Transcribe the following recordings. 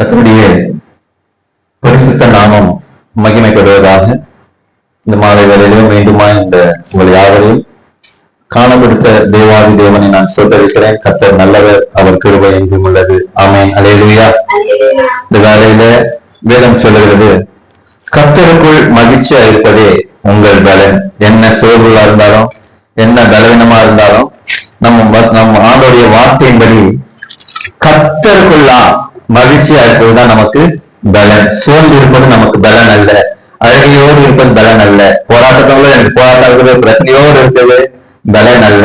கர்த்தருடைய பரிசுத்த நாமம் மகிமைப்படுவதாக இந்த மாலை வேளையிலும் மீண்டுமா இந்த உங்கள் யாவரையும் காணப்படுத்த தேவாதி தேவனை நான் சொல்லிருக்கிறேன் கர்த்தர் நல்லவர் அவர் கிருபை எங்கும் உள்ளது. ஆமென். அலேலுயா இந்த வேலையில வேதம் சொல்லுகிறது கர்த்தருக்குள் மகிழ்ச்சியா இருப்பதே உங்கள் பலன். என்ன சோர்வுகளா இருந்தாலும் என்ன பலவீனமா இருந்தாலும் நம்ம நம்ம ஆண்டோடைய வார்த்தையின்படி கர்த்தருக்குள்ளா மகிழ்ச்சியா இருப்பதுதான் நமக்கு பலன். சோர்ந்து இருப்பது நமக்கு பலன் அல்ல. அழகையோடு இருப்பது பலன் அல்ல. போராட்டத்தோடு எனக்கு போராட்டம் இருக்கிறது பிரச்சனையோடு இருக்கிறது பலன் அல்ல.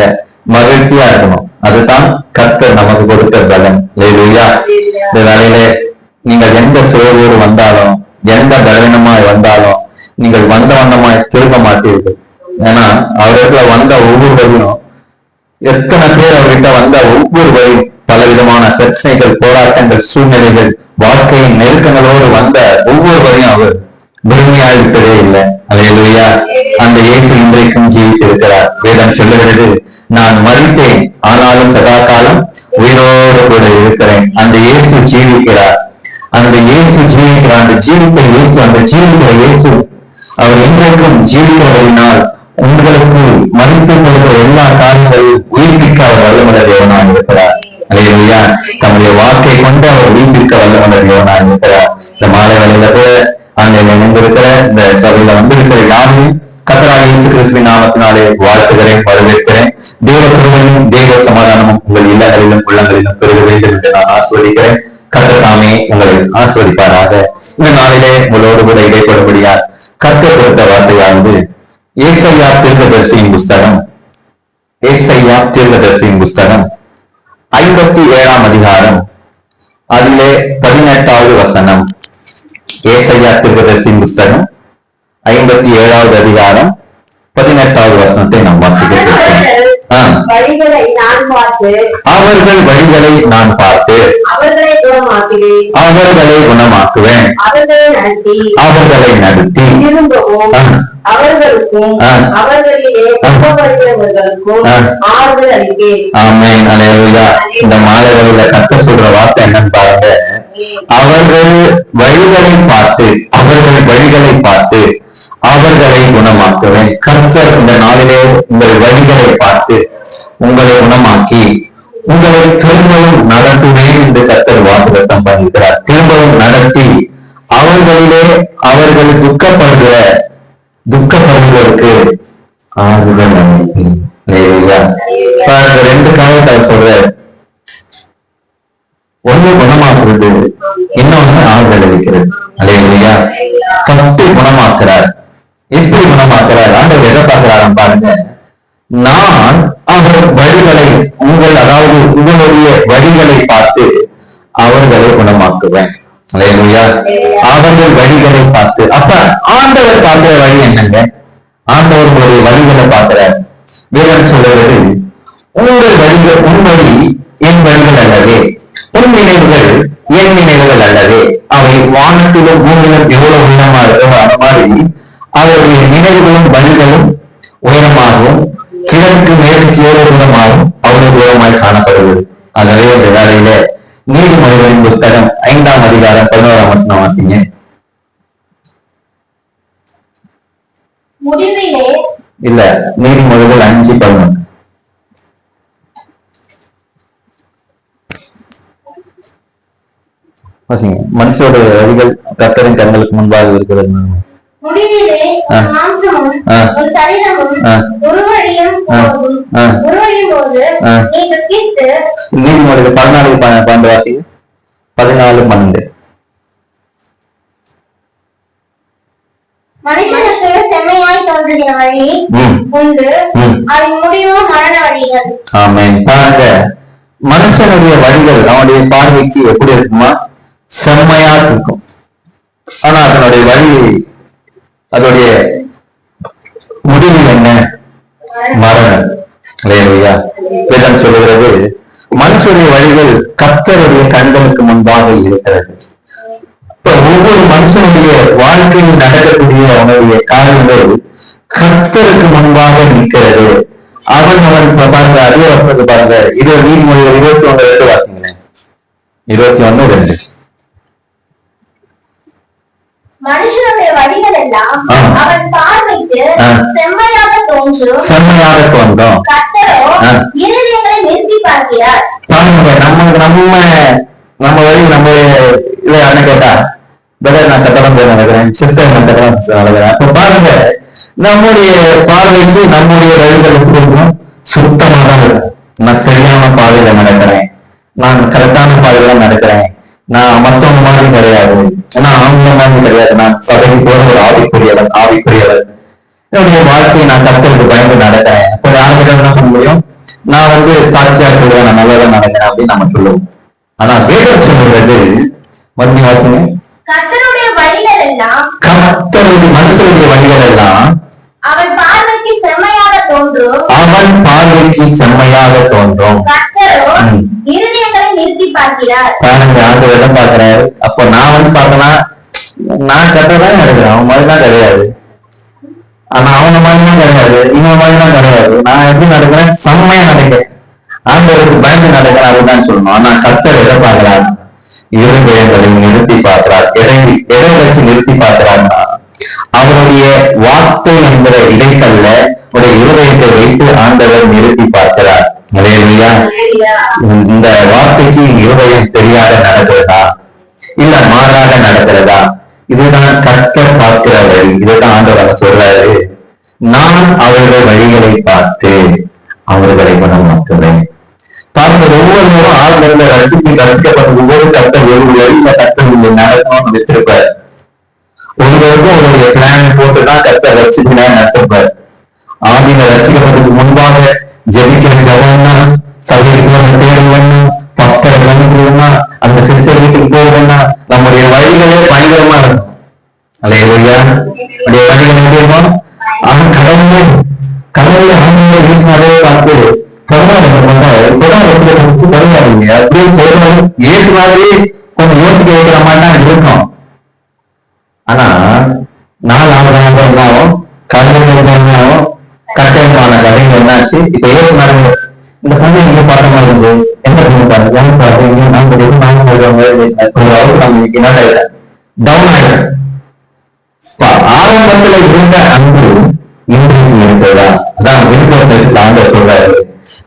மகிழ்ச்சியா இருக்கணும். அதுதான் கர்த்தர் நமக்கு கொடுத்த பலன். இல்லையா இந்த வேலையில நீங்கள் எந்த சோர்வோடு வந்தாலும் எந்த பலவீனமாய் வந்தாலும் நீங்கள் வந்த வண்ணமாய் திரும்ப மாட்டீர்கள். ஏன்னா அவரிடத்துல வந்த ஒவ்வொரு வழியும் எத்தனை பேர் அவர்கிட்ட வந்த ஒவ்வொரு வழியும் பலவிதமான பிரச்சனைகள் போராட்டங்கள் சூழ்நிலைகள் வாழ்க்கையின் நெருக்கங்களோடு வந்த ஒவ்வொருவரையும் அவர் வெறுமையா விட்டதே இல்லை. அலையலுயா அந்த இயேசு இன்றைக்கும் ஜீவித்திருக்கிறார் வேதம் சொல்லுகிறது நான் மறித்தேன் ஆனாலும் சதா காலம் உயிரோடு கூட இருக்கிறேன். அந்த இயேசு ஜீவிக்கிறார். அந்த இயேசு ஜீவிக்கிறார் அந்த ஜீவித்த இயேசு அந்த ஜீவிக்கிற இயேசு அவர் இன்றைக்கும் ஜீவிக்கிறவரினால் உங்களுக்கு மறித்து கொடுக்கிற எல்லா காரியங்களையும் உயிர்ப்பிக்க அவர் வல்லமுறை தேவனாக இருக்கிறார். அலையா தம்முடைய வாழ்க்கை கொண்டு அவர் உயிர்ப்பிக்க வல்லமுள்ள தேவனாக இருக்கிறார் இந்த மாலை வழியில கூட ஆண்டையில இணைந்திருக்கிற இந்த சபையில வந்திருக்கிற யாரையும் கத்தராக இயேசு கிறிஸ்துவின் நாமத்தினாலே வாழ்த்துகிறேன் வரவேற்கிறேன். தேவ கிருபையும் தேவ சமாதானமும் உங்கள் இல்லங்களிலும் உள்ளங்களிலும் பெருக வேண்டும் என்று நான் ஆஸ்வதிக்கிறேன் கத்த தாமே உங்களை ஆஸ்வதிப்பாராக இந்த நாளிலே உங்களோடு கூட இடைப்படும்படியார் கத்த கொடுத்த வார்த்தையானது ஏசையா தீர்க்கதரிசியின் புஸ்தகம். ஏசையா தீர்க்கதரிசியின் புஸ்தகம். ஐம்பத்தி ஏழாம் அதிகாரம். அதிலே பதினெட்டாவது வசனம். ஏசையா தீர்க்கதரிசியின் புஸ்தகம் ஐம்பத்தி ஏழாவது அதிகாரம் பதினெட்டாவது வசனத்தை நாம் வாசிக்க வழிகளை நான் பார்த்து. அவர்கள் வழிகளை நான் பார்த்து. அவர்களை குணமாக்குவேன். அவர்களை குணமாக்குவேன். அவர்களை நடத்தி. அவர்களை நடத்தி. திரும்பவும் ஆ. அவர்களுக்கும் ஆ. அவர்களிலே குணப்படுகிறவர்களுக்கும் ஆ. ஆறுதல் அளிப்பேன். ஆமென். அலையா இந்த மாலைகளில கத்த சொல்ற வார்த்தை என்னன்னு பாருங்க. அவர்கள் வழிகளை பார்த்து அவர்கள் வழிகளை பார்த்து அவர்களை குணமாக்குவேன். கர்த்தர் இந்த நாளிலே உங்கள் வழிகளை பார்த்து உங்களை குணமாக்கி உங்களை திரும்பவும் நடத்துவேன் என்று கர்த்தர் வாக்குத்தம் பண்ணுகிறார் திரும்பவும் நடத்தி அவர்களிலே அவர்கள் துக்கப்படுகிற துக்கப்படுவதற்கு ஆறுதல் அமைப்பேன் ரெண்டு காலத்தை சொல்ற ஒண்ணு குணமாக்குறது இன்னொன்னு ஆறுதல் அளிக்கிறது. அலையா ஃபர்ஸ்ட் குணமாக்குறார். எப்படி குணமாக்குறார்? ஆண்டவர் எதை பார்க்கிறாரு பாருங்க. நான் அவர் வழிகளை உங்கள் அதாவது உங்களுடைய வழிகளை பார்த்து அவர்களை குணமாக்குவேன். அவர்கள் வழிகளை பார்த்து அப்ப ஆண்டவர் பார்க்கிற வழி என்னங்க? ஆண்டவர் உங்களுடைய வழிகளை பார்க்கிறார். வேதம் சொல்லுவது உங்கள் வழிகள் உன் வழி என் வழிகள் அல்லவே. உன் நினைவுகள் என் நினைவுகள் அல்லவே. அவை வானத்திலும் பூமியிலும் எவ்வளவு உயரமா இருக்கோ அந்த மாதிரி அவருடைய நினைவுகளும் வழிகளும் உயரமாகவும் கிழக்கு மேற்கு தூரமாகவும் அவ்வளவு தூரமாய் காணப்படுவது ஆகவே இந்த வேலையில நீதிமொழிகளின் புஸ்தகம் ஐந்தாம் அதிகாரம் பதினோராம் வசனம் வாசிங்க. முடிவிலே இல்ல நீதிமொழிகள் அஞ்சு பதினொன்று. வாசிங்க. மனுஷோட வழிகள் கத்தரின் கண்களுக்கு முன்பாக இருக்கிறது. முடிவிலே மாம்சமும். உன் சரீரமும். உருவழியும். உருவழியும் போது. நீ துக்கித்து நீதிமொழிகள் பதினாலு பன்னெண்டு வாசிங்க பதினாலு பன்னெண்டு. மனுஷனுக்கு செம்மையாய் தோன்றுகிற வழி உண்டு. ம். அதன் முடிவோ மரண வழிகள். ஆமென். பாருங்க மனுஷனுடைய வழிகள் அவனுடைய பார்வைக்கு எப்படி இருக்குமா? செம்மையா இருக்கும். ஆனா அதனுடைய வழி அதோடைய முடிவு என்ன? மரணம். இல்லையா வேதம் சொல்லுகிறது மனுஷனுடைய வழிகள் கத்தருடைய கண்களுக்கு முன்பாக இருக்கிறது. இப்ப ஒவ்வொரு மனுஷனுடைய வாழ்க்கையில் நடக்கக்கூடிய அவனுடைய காரியங்கள் கத்தருக்கு முன்பாக நிற்கிறது. அவன் அவன் பாருங்க அதே வசனத்தை பாருங்க. இது நீதிமொழிகள் இருபத்தி ஒன்று ரெண்டு வாசிங்களேன். இருபத்தி ஒண்ணு ரெண்டு. மனுஷனுடைய வழிகள் எல்லாம். அவன் பார்வைக்கு. செம்மையாக தோன்றும். செம்மையாக தோன்றும். கர்த்தரோ ஆ. இருதயங்களை நிறுத்தி பார்க்கிறார். பாருங்க நம்ம நம்ம நம்ம வழி நம்ம இல்ல என்ன கேட்டா பிரதர் நான் சட்டரம் போய் நடக்கிறேன். சிஸ்டர் நான் சட்டரம் நடக்கிறேன். அப்ப பாருங்க நம்முடைய பார்வைக்கு நம்முடைய வழிகள் எப்படி இருக்கும் சுத்தமா தான் நான் சரியான பாதையில நடக்கிறேன். நான் கரெக்டான பாதையில நடக்கிறேன். நான் மத்தவங்க மாதிரி கிடையாது. நான் அவங்க மாதிரி கிடையாது. நான் சபைக்கு போற ஒரு ஆவிக்குரியவன் ஆவிக்குரியவன் என்னுடைய வாழ்க்கையை நான் கத்தருக்கு பயந்து நடக்கிறேன். அப்ப யாருக்கிட்ட என்ன சொல்ல முடியும்? நான் வந்து சாட்சியா சொல்லுவேன் நான் நல்லதா நடக்கிறேன் அப்படின்னு நம்ம சொல்லுவோம். ஆனா வேதம் சொல்றது மறுபடியும் வாசிங்க. கர்த்தருடைய வழிகள் எல்லாம் கத்தருடைய மனுஷருடைய வழிகள் எல்லாம் அவன் பார்வைக்கு செம்மையாக தோன்றும். அவன் பார்வைக்கு செம்மையாக தோன்றும். கர்த்தரோ. இருதயங்களை நிறுத்தி பார்க்கிறார். பாருங்க ஆண்டு இடம் பாக்குறாரு அப்ப நான் வந்து பார்த்தேன்னா நான் கட்டதான் நடக்கிறேன் அவன் மாதிரிலாம் கிடையாது. ஆனா அவன மாதிரிலாம் கிடையாது. இவன் மாதிரிலாம் கிடையாது. நான் எப்படி நடக்கிறேன்? செம்மையா நடக்கிறேன். ஆண்டவருக்கு பயந்து நடக்கிறேன் அதுதான் சொல்லணும். ஆனா கத்தர் எதை பார்க்கிறார்? இருதயங்களை நிறுத்தி பார்க்கிறார். எதை எதை வச்சு நிறுத்தி பார்க்கிறார்னா அவருடைய வார்த்தை என்கிற இடைக்கல்ல உடைய இருதயத்தை வைத்து ஆண்டவர் நிறுத்தி பார்க்கிறார். இந்த வார்த்தைக்கு இருதயம் சரியாக நடக்கிறதா? இல்ல மாறாக நடக்கிறதா? இதுதான் கற்க பார்க்கிற வழி. இதுதான் ஆண்டவர் சொல்றாரு. நான் அவர்கள் வழிகளை பார்த்து அவர்களை குணமாக்குவேன். பாருங்க ஒவ்வொருவரும் ஆளுநர்ல ரசிப்பு ரசிக்கப்பட்ட ஒவ்வொரு கட்டம் ஒரு வழியில கர்த்தர் நடக்கணும்னு வச்சிருப்பார் ஒருவருக்கும் உங்களுடைய பிளான் போட்டுதான் கத்த ரசித்து நடத்திருப்பார் ஆதியில ரசிக்கப்பட்டதுக்கு முன்பாக ஜெபிக்கிற ஜபம்னா சபைக்கு போற தேடுவன்னா பக்தரை கவனிக்கிறதுனா அந்த சிஸ்டர் வீட்டுக்கு போகணும்னா நம்முடைய வழிகளே பயங்கரமா இருக்கும். அலையா நம்முடைய வழிகள் எப்படி இருக்கும் அவன் கடவுளே கடவுளை ஆண்களை வீசினாலே பார்த்து பரவாயில்ல இப்பதான் பரவாயில்லைங்க அப்படியே ஏசு மாதிரி கொஞ்சம் யோசிக்க வைக்கிற மாதிரி தான் இருக்கும் ஆனா நாலு ஆறு என்னாகும் கடவுள் என்னாகும் கட்டாயமான கதைகள் என்னாச்சு? இப்ப ஏற்கனவே இந்த பொண்ணு எங்க பார்த்த மாதிரி இருந்து என்ன பண்ணி பாருங்க ஏன் பாருங்க நாங்க எதுவும் நாங்க சொல்றவங்க ஒரு அளவுக்கு நம்ம இன்னைக்கு என்ன டவுன் ஆயிடும் ஆரம்பத்துல இருந்த அன்பு இன்றைக்கு இருக்கிறதா? அதான் விருப்பத்தில் ஆண்ட சொல்றாரு.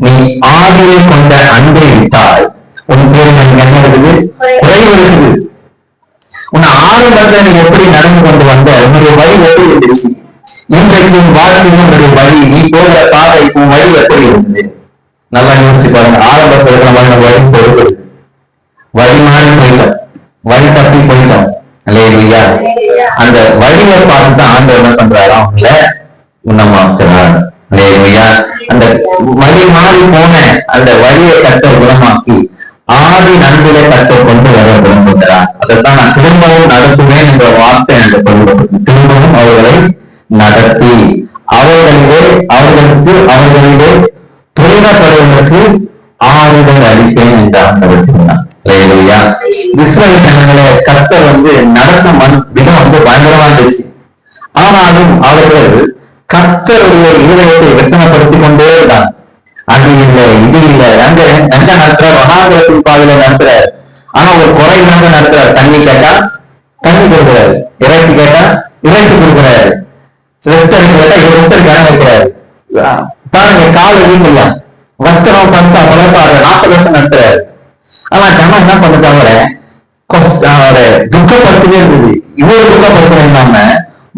நீ ஆதியை கொண்ட அன்பை விட்டால் உன் பேர் எனக்கு என்ன இருக்குது? குறைவு இருக்குது. உன் ஆரம்பத்துல நீ எப்படி நடந்து கொண்டு வந்த? உன்னுடைய வழி எப்படி இருந்துச்சு? இன்றைக்கு உன் உன்னுடைய வழி நீ போகிற பாதை உன் வழி எப்படி இருந்தது? நல்லா யோசிச்சு பாருங்க. ஆரம்பத்தில் மாதிரி நம்ம வழி பொறுப்பு வழி மாறி போயிட்டோம். வழி தப்பி போயிட்டோம். இல்லையா அந்த வழியை பார்த்து தான் ஆண்டவர் என்ன பண்றாரு அவங்கள குணமாக்குறார். இல்லையா அந்த வழி மாறி போன அந்த வழியை கட்ட குணமாக்கி ஆதி நண்பிலே கட்ட கொண்டு வர விரும்புகிறார். அதைத்தான் நான் திரும்பவும் நடத்துவேன் என்ற வார்த்தை எனக்கு சொல்லப்பட்டது திரும்பவும் அவர்களை நடத்தி அவர்களிலே அவர்களுக்கு அவர்களிலே துயரப்படுவதற்கு ஆறுதல் அளிப்பேன் என்று ஆண்டவர் சொன்னார் இல்லையா இஸ்ரேல் ஜனங்களை வந்து நடத்த மண் விதம் வந்து பயங்கரமா இருந்துச்சு. ஆனாலும் அவர்கள் கத்தருடைய இருதயத்தை விசனப்படுத்திக் கொண்டே இருந்தாங்க. அது இல்லை இது இல்லை. அங்க எங்க நடத்துற வனாந்திரத்தின் பாதையில நடத்துறாரு. ஆனா ஒரு குறை இல்லாம நடத்துறாரு. தண்ணி கேட்டா தண்ணி கொடுக்குறாரு. இறைச்சி கேட்டா இறைச்சி கொடுக்குறாரு. பாருங்க கால வீங்கல்ல வஸ்திரம் பந்தா பழசாறு நாற்பது வருஷம் நடத்துறாரு. ஆனா ஜனம் என்ன பண்ணுது அவரை? அவரை துக்கப்படுத்தவே இருந்தது இவ்வளவு துக்கப்படுத்தணும் இல்லாம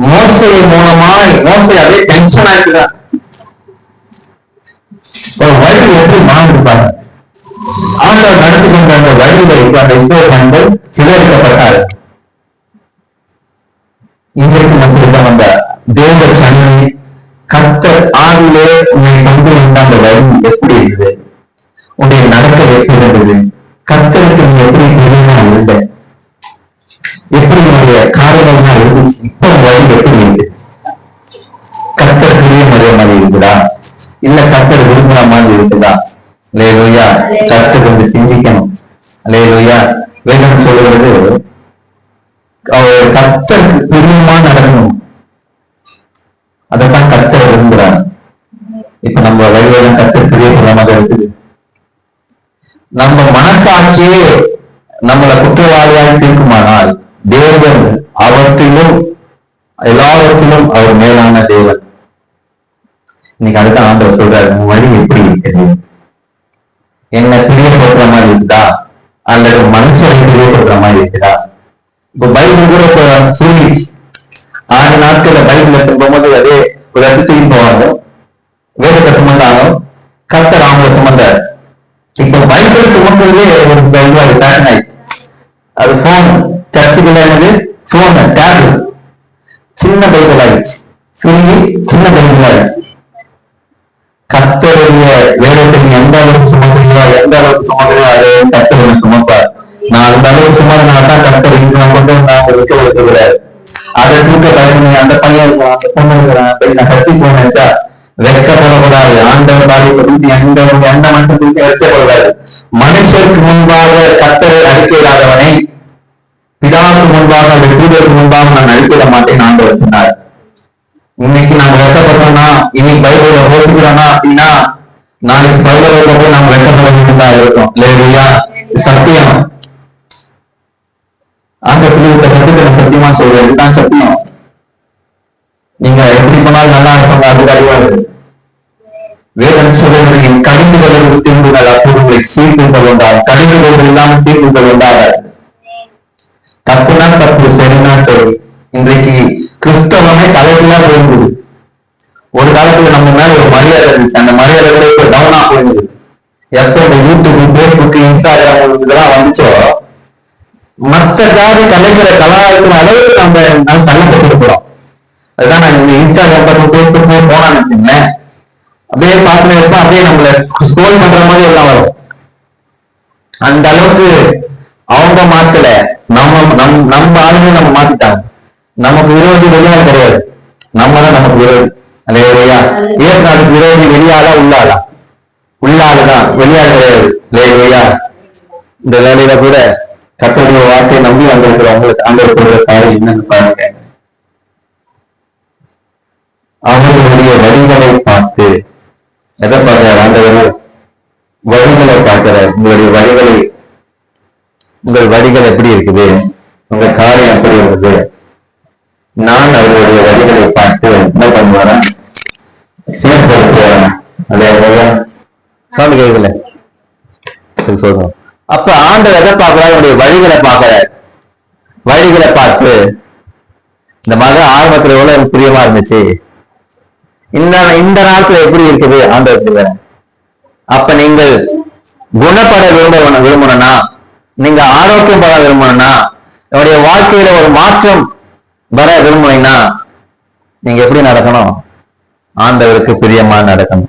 மோசை மூலமா மோசை அதே டென்ஷன் ஆயிட்டுதான் ஒரு வழி எப்படி மாறிருப்பாங்க ஆண்டவர் நடந்து கொண்ட அந்த வழியில இப்ப அந்த இஸ்ரேல் சிதறிக்கப்பட்டார் இன்றைக்கு நம்மளுக்கு வந்தார். தேவ சன்னி கர்த்தர் ஆவிலே உன்னை கொண்டு வந்த அந்த வழி எப்படி இருந்தது? உன்னுடைய நடக்க எப்படி இருந்தது? கர்த்தருக்கு நீ எப்படி தெரியுமா இல்லை எப்படி உன்னுடைய காரியங்கள்லாம் இருந்துச்சு? இப்ப வழி எப்படி இருக்கு? கர்த்தர் பிரிய முறைய மாதிரி இருக்குதா? இல்ல கர்த்தர் விரும்புற மாதிரி இருக்குதா? லேலுயா கர்த்தர் கொஞ்சம் சிந்திக்கணும். லேலுயா வேதம் சொல்லுகிறது கர்த்தருக்கு இப்ப நம்ம வழியெல்லாம் கர்த்தர் பிரியப்படுறமாக இருக்குது. நம்ம மனசாட்சியே நம்மளை குற்றவாளியாக தீர்க்குமானால் தேவன் அவற்றிலும் எல்லாவற்றிலும் அவர் மேலான தேவன். இன்னைக்கு அடுத்த ஆண்டவர் சொல்றாரு உன் வழி எப்படி இருக்குது என்ன பிரியப்படுற மாதிரி இருக்குதா? அல்லது மனுஷரை பிரியப்படுற மாதிரி இருக்குதா? இப்ப பைபிள் கூட இப்ப ஆறு நாட்கள்ல பைபிள் எடுத்து போகும்போது அதே ஒரு இடத்துக்கு போவாங்க வேதத்தை சுமந்தாங்க கர்த்தர் அவங்கள சுமந்தார் இப்ப பைபிள் ஒரு இதுவாக பேட்டர்ன் ஆயிடுச்சு அது போன் சர்ச்சுக்குள்ள என்னது போன் டேப் சின்ன பைபிள் ஆயிடுச்சு சுருங்கி சின்ன பைபிள் ஆயிடுச்சு கத்தருடைய வேதத்தை நீ எந்த அளவுக்கு சுமக்கிறீங்களோ எந்த அளவுக்கு சுமக்கிறீங்களோ அதை கத்தர் உன்னை சுமப்பார் நான் அந்த அளவுக்கு சுமந்தனால தான் கத்தர் இங்க நான் கொண்டு வந்து நான் வைக்க வச்சுக்கிறாரு அதை தூக்க பயணி அந்த பையன் இருக்கிறான் அந்த பொண்ணு இருக்கிறான் அப்படி நான் கத்தி போனேச்சா வெக்கப்படக்கூடாது ஆண்டவர் பாதிப்பு எந்த எந்த மட்டும் வெக்கப்படக்கூடாது மனுஷருக்கு முன்பாக கத்தரை அறிக்கையிடாதவனை பிதாவுக்கு முன்பாக அந்த தூதருக்கு முன்பாக நான் அறிக்கையிட மாட்டேன் ஆண்டவர் சொன்னார். இன்னைக்கு நாம வெட்டப்பட்டோம்னா இன்னைக்கு பைபிள போதிக்கிறோம்னா அப்படின்னா நாளைக்கு பைபிள போய் நாம வெட்டப்பட இருக்கோம். இருக்கும் இல்லையா சத்தியம். அந்த சொல்லிவிட்ட சத்தியத்தை நான் சத்தியமா சொல்றேன். இதுதான் சத்தியம். நீங்க எப்படி பண்ணாலும் நல்லா இருப்பாங்க அது அறிவாரு வேதம் சொல்றது என் கடிந்து கொள்வது அப்பொருளை அப்போது உங்களை கடிந்துகள் வேண்டாம் கடிந்து கொள்வது இல்லாமல் சீர்தூக்க வேண்டாம் தப்புனா தப்பு சரினா சரி. இன்றைக்கு கிறிஸ்தவமே தலைகளா போயிருந்தது ஒரு காலத்துல நம்ம மேல ஒரு மரியாதை இருந்துச்சு. அந்த மரியாதை கூட இப்ப டவுனா போயிருந்தது எப்ப இந்த யூடியூப் பேஸ்புக் இன்ஸ்டாகிராம் இதெல்லாம் வந்துச்சோ மத்த ஜாதி கலைக்கிற கலாச்சார அளவுக்கு நம்ம நம்ம தள்ளப்பட்டிருக்கிறோம் அப்படியே நம்மள ஸ்க்ரோல் பண்ற மாதிரி எல்லாம் வரும். அந்த அளவுக்கு அவங்க மாத்தல. நம்ம நம் நம்ம ஆளுங்க நம்ம மாத்திட்டாங்க. நமக்கு விரோதி வெளியாள் கிடையாது. நம்ம தான் நமக்கு விரோதி. இல்லையா? ஏன் விரோதி வெளியாளா உள்ளாளா? உள்ளாளுதான் வெளியால் கிடையாது. இல்லையா இந்த வேலையில கூட கத்தருடைய வார்த்தையை நம்பி வந்திருக்கிறவங்களுக்கு அங்க இருக்கிற பாரு என்னன்னு பாருங்க. அவர்களுடைய வழி பார்த்து எதை பார்க்கிறார் ஆண்டவர் வழிகளை பார்க்கிறார் உங்களுடைய வழிகளை உங்கள் வழிகள் எப்படி இருக்குது? உங்கள் காரியம் எப்படி இருக்குது? நான் அவர்களுடைய வழிகளை பார்த்து என்ன பண்ணுவேன் சீர்படுத்துவேன் இல்லையா சவுண்ட் கேக்குதுல சொல்றோம். அப்ப ஆண்டவர் எதை பார்க்கிறார்? அவருடைய வழிகளை பார்க்கிறார். வழிகளை பார்த்து இந்த மத ஆரம்பத்துல எவ்வளவு எனக்கு பிரியமா இருந்துச்சு. இந்த இந்த நாட்கள் எப்படி இருக்குது? ஆண்டவர் சொல்லுவார் அப்ப நீங்கள் குணப்பட விரும்ப விரும்பணும்னா நீங்க ஆரோக்கியம் பெற விரும்பணும்னா என்னுடைய வாழ்க்கையில ஒரு மாற்றம் வர விரும்புனீங்கன்னா நீங்க எப்படி நடக்கணும்? ஆண்டவருக்கு பிரியமா நடக்கணும்.